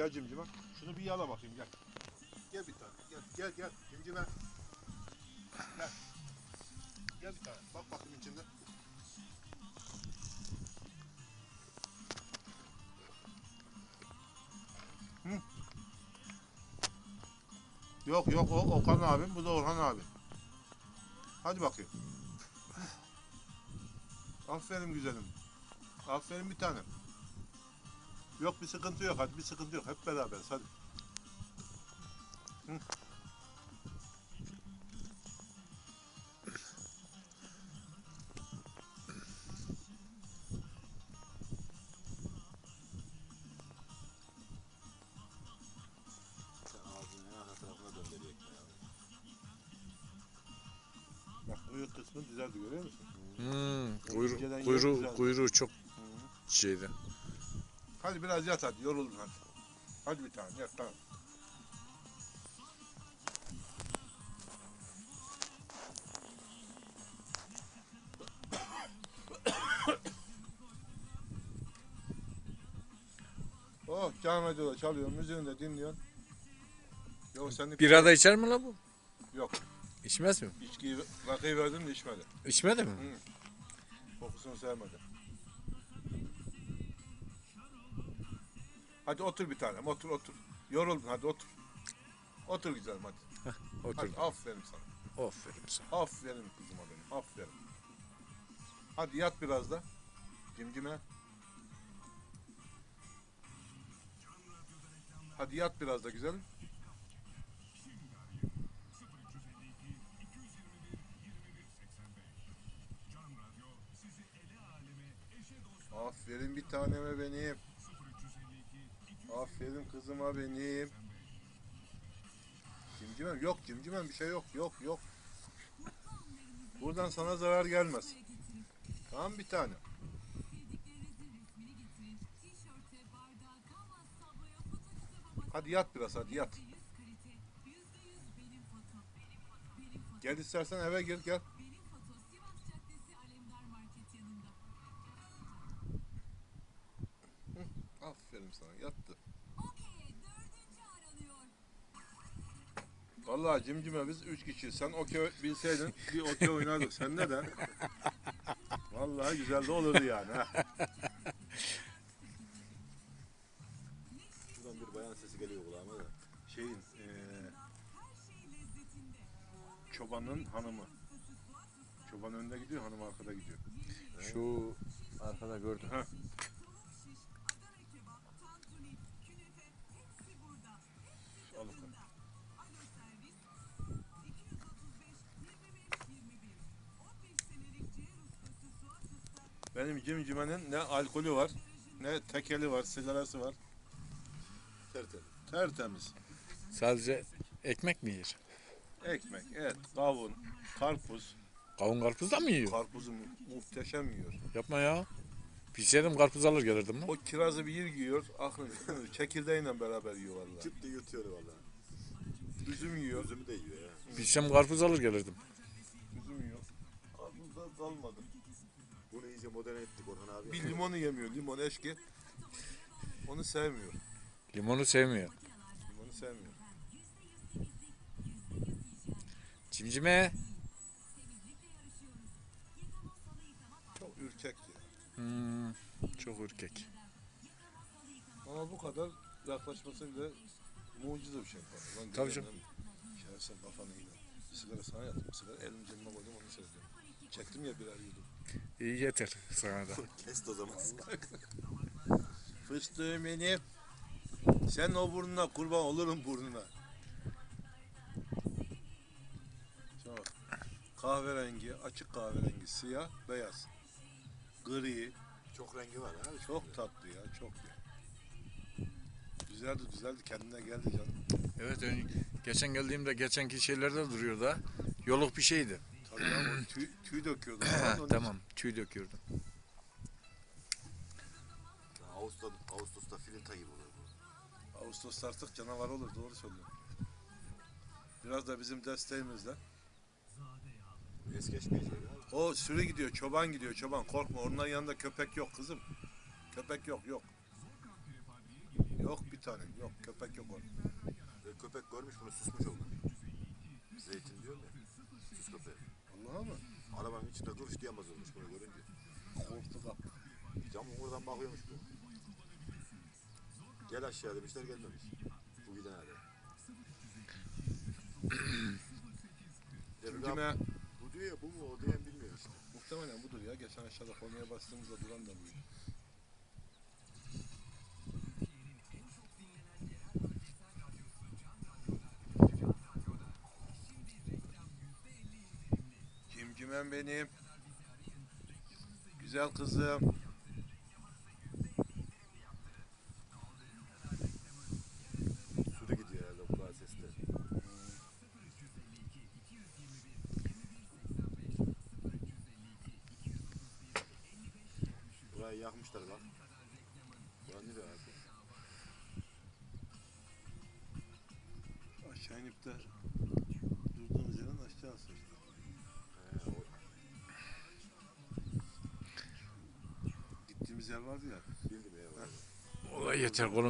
Gel cimcime. Şunu bir yala bakayım gel. Gel bir tane. Gel gel gel. Cimcime. Gel. Gel bir tane. Bak bakayım içinde. Hı. Yok yok o Okan abim bu da Orhan abi. Hadi bakayım. Aferin güzelim. Aferin bir tanem. Yok bir sıkıntı yok hadi bir sıkıntı yok. Hep beraberiz hadi. Hı. Bak uyuk kısmı düzeldi görüyor musun? Hmm, kuyruğu, güzel. kuyruğu çok şeydi. Hadi biraz yat hadi yoruldun hadi. Hadi bir tane yat tamam. Oh Can Radyo'da çalıyor, müziğini de dinliyorsun. Yok sen de Bira da içer mi la bu? Yok. İçmez mi? içkiyi rakıyı verdim de içmedi. İçmedi mi? Hı. Kokusunu sevmedi. Hadi otur bir tanem otur otur. Yoruldun hadi otur. Otur güzelim hadi. Otur. Hadi aferin sana. Aferin sana. Aferin kızıma benim aferin. Hadi yat biraz da. Cimcime. Hadi yat biraz da güzelim. Aferin bir taneme benim. Aferin kızıma benim. Cimcimem yok cimcimem bir şey yok yok yok. Buradan sana zarar gelmez. Tamam bir tane. Hadi yat biraz hadi yat. Gel istersen eve gir gel. Aferin sana yattı. Vallahi cimcime biz üç kişiyiz. Sen okey bilseydin bir okey oynardık. Sen neden? Vallahi güzel de olurdu yani. Ha. Şuradan bir bayan sesi geliyor kulağıma da. Şeyin eee çobanın hanımı. Çoban önde gidiyor, hanım arkada gidiyor. Şu arkada gördüm. Ha. Benim cimcimenin ne alkolü var, ne tekeli var, sigarası var. Tertemiz. Tertemiz. Sadece ekmek mi yer? Ekmek, et, kavun, karpuz. Kavun karpuz da mı yiyor? Karpuzu mu- muhteşem yiyor. Yapma ya. Bilseydim karpuz alır gelirdim lan. O kirazı bir yer yiyor, aklını çekirdeğiyle beraber yiyor vallahi. Çıp diye yutuyor valla. Üzüm yiyor, Üzümü de yiyor ya. Bilsem karpuz alır gelirdim. üzüm yiyor. Karpuzda kalmadı. Bunu iyice modern ettik Orhan abi. Bir limonu yemiyor, limon eşki. Onu sevmiyor, Limonu sevmiyor. limonu sevmiyor. Cimcime. Çok ürkek ya. Hmm, çok ürkek. Ama bu kadar yaklaşması bile mucize bir şey. Lan Tabii lan, Şerefsen kafanı yine. Sigara sana yattım, sigara elim cebime koydum onu seyrediyorum. Çektim ya birer yudum. İyi yeter sana da. Kes o zaman. Fıstığım benim. Sen o burnuna kurban olurum burnuna. Şuna bak. Kahverengi, açık kahverengi, siyah, beyaz. Gri. Çok rengi var abi. Çok tatlı ya, çok ya. Güzeldi, güzeldi. Kendine geldi canım. Evet geçen geldiğimde geçenki şeylerde duruyor da yoluk bir şeydi. Ya, o tüy, tüy döküyordu. Ha, Onun tamam tüy döküyordum. Ağustos, Ağustos'ta filinta gibi olur bu. Ağustos artık canavar olur, doğru söylüyorsun. Biraz da bizim desteğimizle. Es geçmeyecek abi. O sürü gidiyor, çoban gidiyor, çoban. Korkma, onların yanında köpek yok kızım. Köpek yok, yok. Yok bir tane. Yok köpek yok orada. Ve köpek görmüş bunu susmuş oldu. Diyemez olmuş bunu görünce. Korktu kap. Camın oradan bakıyormuş bu. Gel aşağı demişler gelmemiş. Bu giden hadi. Kime? Bu diyor ya bu mu o diyen bilmiyor işte. Muhtemelen budur ya. Geçen aşağıda kornaya bastığımızda duran da buydu. Kim kimen benim? Güzel kızım. Da gidiyor herhalde kulağa sesler. Burayı yakmışlar bak. Buranın nereye abi? Aşağı inip de durduğumuz yerden aşağı sırtı. Gittiğimiz yer vardı ya. bildim ya. Olay yeter kolum.